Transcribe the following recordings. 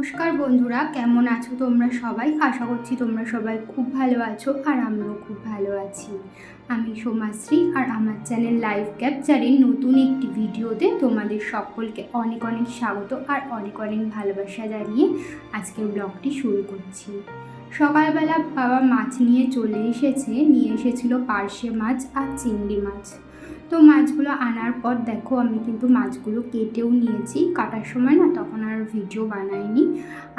নমস্কার বন্ধুরা, কেমন আছো তোমরা সবাই? আশা করছি তোমরা সবাই খুব ভালো আছো আর আমিও খুব ভালো আছি। আমি সোমাশ্রী আর আমার চ্যানেল লাইভ ক্যাপচারের নতুন একটি ভিডিওতে তোমাদের সকলকে অনেক অনেক স্বাগত আর অনেক অনেক ভালোবাসা জানিয়ে আজকের ব্লগটি শুরু করছি। সকালবেলা বাবা মাছ নিয়ে চলে এসেছে, নিয়ে এসেছিল পার্শে মাছ আর চিংড়ি মাছ। তো মাছগুলো আনার পর দেখো, আমি কিন্তু মাছগুলো কেটেও নিয়েছি। কাটার সময় না তখন আর ভিডিও বানাইনি।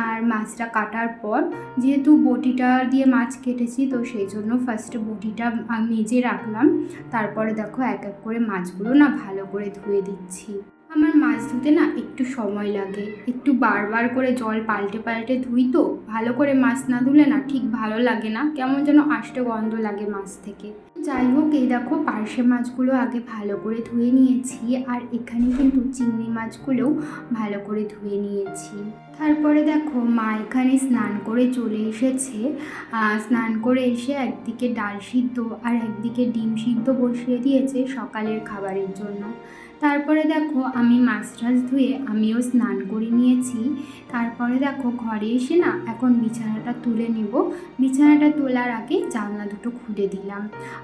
আর মাছটা কাটার পর যেহেতু বটিটা দিয়ে মাছ কেটেছি, তো সেই জন্য ফার্স্টে বটিটা মেজে রাখলাম। তারপরে দেখো এক এক করে মাছগুলো না ভালো করে ধুয়ে দিচ্ছি। আমার মাছ ধুতে না একটু সময় লাগে। একটু বারবার করে জল পাল্টে পাল্টে ধুই তো, ভালো করে মাছ না ধুলে না ঠিক ভালো লাগে না। কেমন যেন আষ্টে গন্ধ লাগে মাছ থেকে। যাই হোক, এই দেখো পার্শে মাছগুলো আগে ভালো করে ধুয়ে নিয়েছি আর এখানে কিন্তু চিংড়ি মাছগুলোও ভালো করে ধুয়ে নিয়েছি। তারপরে দেখো মা এখানে স্নান করে চলে এসেছে। স্নান করে এসে একদিকে ডাল সিদ্ধ আর একদিকে ডিম সিদ্ধ বসিয়ে দিয়েছে সকালের খাবারের জন্য। তারপরে দেখো আমি মাছ টাছ ধুয়ে আমিও স্নান করে নিয়েছি। তারপরে দেখো ঘরে এসে না এখন বিছানাটা তুলে নেব। বিছানাটা তোলার আগে জানলা দুটো খুলে দিলাম।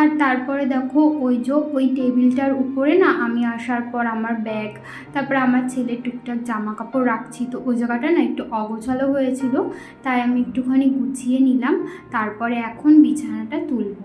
আর তারপরে দেখো ওই যে ওই টেবিলটার উপরে না আমি আসার পর আমার ব্যাগ, তারপরে আমার ছেলের টুকটাক জামা কাপড় রাখছি। তো ওই জায়গাটা না একটু অগোছালো হয়েছিল, তাই আমি একটুখানি গুছিয়ে নিলাম। তারপরে এখন বিছানাটা তুলবো।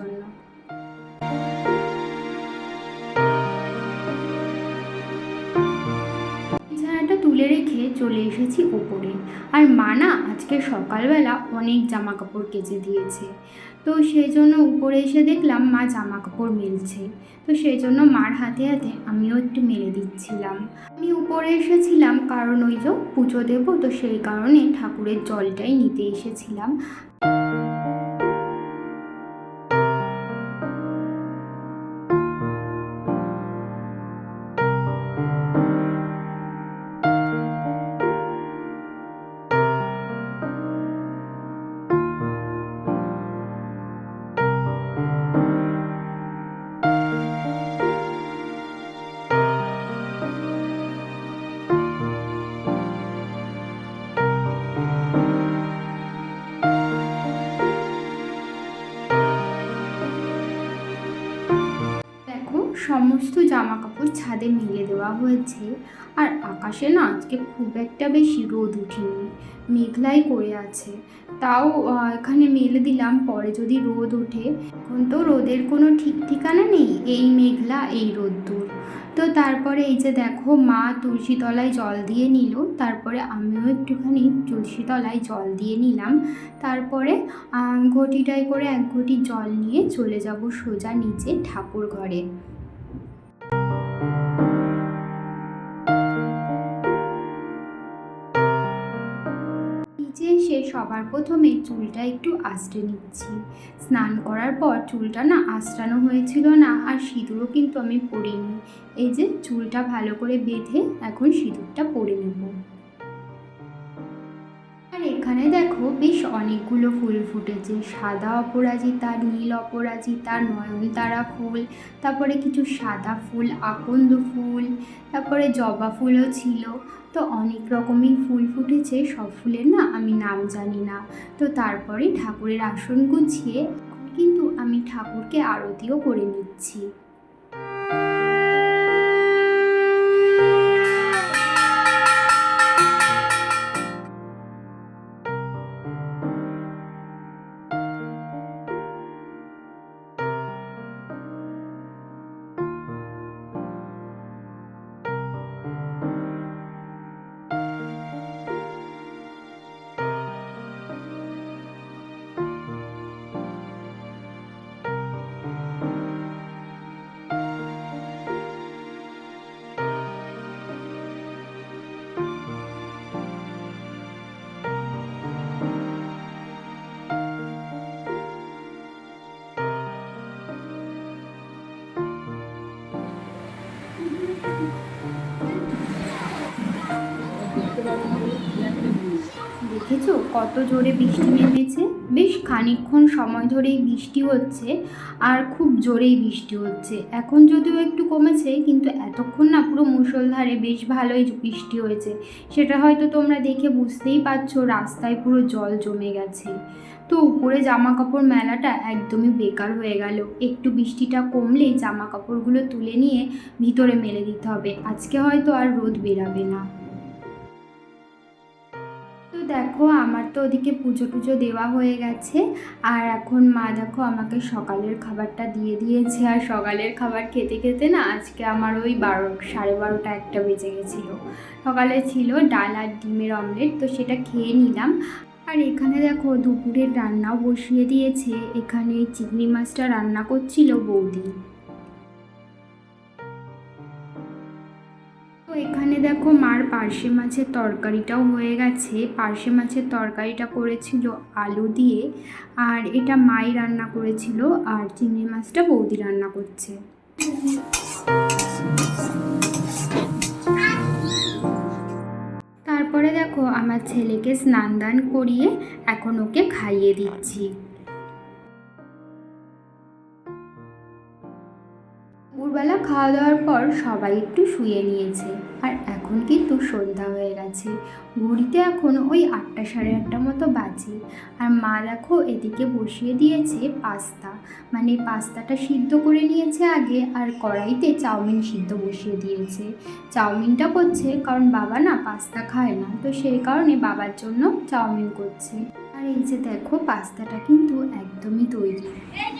বিছানাটা তুলে রেখে চলে এসেছি ওপরে। আর মা না আজকে সকালবেলা অনেক জামা কাপড় কেচে দিয়েছে। তো সেই জন্য উপরে এসে দেখলাম মা জামা কাপড় মেলছে। তো সেই জন্য মার হাতে হাতে আমিও একটু মেলে দিচ্ছিলাম। আমি উপরে এসেছিলাম কারণ ওই যে পুজো দেবো, তো সেই কারণে ঠাকুরের জলটাই নিতে এসেছিলাম। সমস্ত জামা কাপড় ছাদে মেলে দেওয়া হয়েছে। আর আকাশে না আজকে খুব একটা বেশি রোদ উঠেনি, মেঘলাই করে আছে। তাও এখানে মেলে দিলাম, পরে যদি রোদ ওঠে, এখন তো রোদের কোনো ঠিক ঠিকানা নেই, এই মেঘলা, এই রোদ্দুর। তো তারপরে এই যে দেখো, মা তুলসী তলায় জল দিয়ে নিল, তারপরে আমিও একটুখানি তুলসী তলায় জল দিয়ে নিলাম। তারপরে ঘটিটায় করে এক ঘটি জল নিয়ে চলে যাব সোজা নিচে ঠাকুর ঘরে সবার প্রথমে চুলটা একটু আঁচড়ে নিচ্ছি। স্নান করার পর চুলটা না আঁচড়ানো হয়েছিল না, আর সিঁদুরও কিন্তু আমি পরিনি। এই যে চুলটা ভালো করে বেঁধে এখন সিঁদুরটা পরে নেব। এখানে দেখো বেশ অনেকগুলো ফুল ফুটেছে। সাদা অপরাজিতা, নীল অপরাজিতা, নয়নতারা ফুল, তারপরে কিছু সাদা ফুল, আকন্দ ফুল, তারপরে জবা ফুলও ছিল। তো অনেক রকমই ফুল ফুটেছে, সব ফুলের না আমি নাম জানি না। তো তারপরে ঠাকুরের আসন গুছিয়ে কিন্তু আমি ঠাকুরকে আরতিও করে নিচ্ছি। Amém. দেখেছ? কত জোরে বৃষ্টি নেমেছে। বেশ খানিকক্ষণ সময় ধরেই বৃষ্টি হচ্ছে, আর খুব জোরেই বৃষ্টি হচ্ছে। এখন যদিও একটু কমেছে, কিন্তু এতক্ষণ না পুরো মুষলধারে বেশ ভালোই বৃষ্টি হয়েছে। সেটা হয়তো তোমরা দেখে বুঝতেই পারছ, রাস্তায় পুরো জল জমে গেছে। তো উপরে জামা কাপড় মেলাটা একদমই বেকার হয়ে গেল। একটু বৃষ্টিটা কমলেই জামা কাপড়গুলো তুলে নিয়ে ভিতরে মেলে দিতে হবে। আজকে হয়তো আর রোদ বেরাবে না। দেখো, আমার তো ওদিকে পুজো টুজো দেওয়া হয়ে গেছে। আর এখন মা দেখো আমাকে সকালের খাবারটা দিয়ে দিয়েছে। আর সকালের খাবার খেতে খেতে না আজকে আমার ওই বারো, সাড়ে বারোটা একটা বেজে গেছিল। সকালে ছিল ডাল আর ডিমের অমলেট, তো সেটা খেয়ে নিলাম। আর এখানে দেখো দুপুরের রান্নাও বসিয়ে দিয়েছে। এখানে চিংড়ি মাছটা রান্না করছিল বৌদি। দেখো, মার পার্শে মাছের তরকারিটাও হয়ে গেছে। পার্শে মাছের তরকারিটা করেছিল আলু দিয়ে, আর এটা মাই রান্না করেছিল, আর চিংড়ি মাছটা বৌদি রান্না করছে। তারপরে দেখো, আমার ছেলেকে স্নান দান করিয়ে এখন ওকে খাইয়ে দিচ্ছি। খাওয়া দাওয়ার পর সবাই একটু শুয়ে নিয়েছে। আর এখন কিন্তু সন্ধ্যা হয়ে গেছে। ঘড়িতে এখন ওই আটটা সাড়ে আটটা মতো বাজে। আর মা দেখো এদিকে বসিয়ে দিয়েছে পাস্তা। মানে পাস্তাটা সিদ্ধ করে নিয়েছে আগে, আর কড়াইতে চাউমিন সিদ্ধ বসিয়ে দিয়েছে। চাউমিনটা করছে কারণ বাবা না পাস্তা খায় না। তো সেই কারণে বাবার জন্য চাউমিন করছে। আর এই যে দেখো পাস্তাটা কিন্তু একদমই তৈরি। এই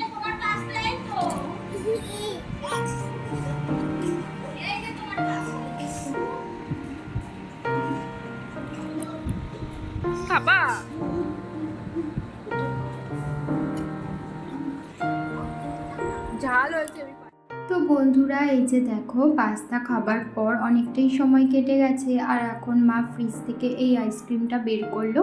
তো বন্ধুরা, এই যে দেখো, পাস্তা খাবার পর অনেকটাই সময় কেটে গেছে আর এখন মা ফ্রিজ থেকে এই আইসক্রিমটা বের করল।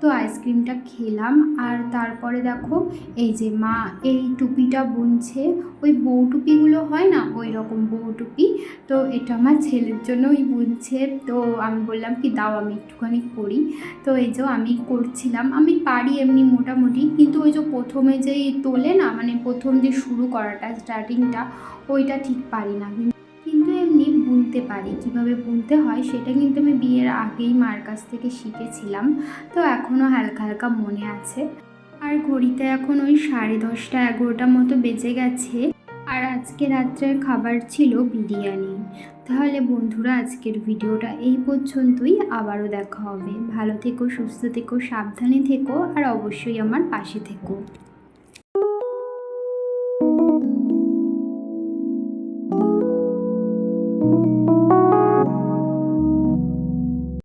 তো আইসক্রিমটা খেলাম আর তারপরে দেখো, এই যে মা এই টুপিটা বুনছে। ওই বউ টুপিগুলো হয় না, ওই রকম বউ টুপি। তো এটা আমার ছেলের জন্যই বুনছে। তো আমি বললাম কি, দাও, আমি একটুখানি করি তো এই যে আমি করছিলাম। আমি পারি এমনি মোটামুটি, কিন্তু ওই যে প্রথমে যেই তোলে না মানে প্রথম যে শুরু করাটা স্টার্টিংটা ওইটা ঠিক পারি না। কিন্তু এমনি বুনতে পারি। কীভাবে বুনতে হয় সেটা কিন্তু আমি বিয়ের আগেই মার কাছ থেকে শিখেছিলাম। তো এখনও হালকা হালকা মনে আছে। আর ঘড়িতে এখন ওই সাড়ে দশটা এগারোটা মতো বেজে গেছে। আর আজকে রাত্রের খাবার ছিল বিরিয়ানি। তাহলে বন্ধুরা, আজকের ভিডিওটা এই পর্যন্তই। আবারও দেখা হবে। ভালো থেকো, সুস্থ থেকো, সাবধানে থেকো, আর অবশ্যই আমার পাশে থেকো।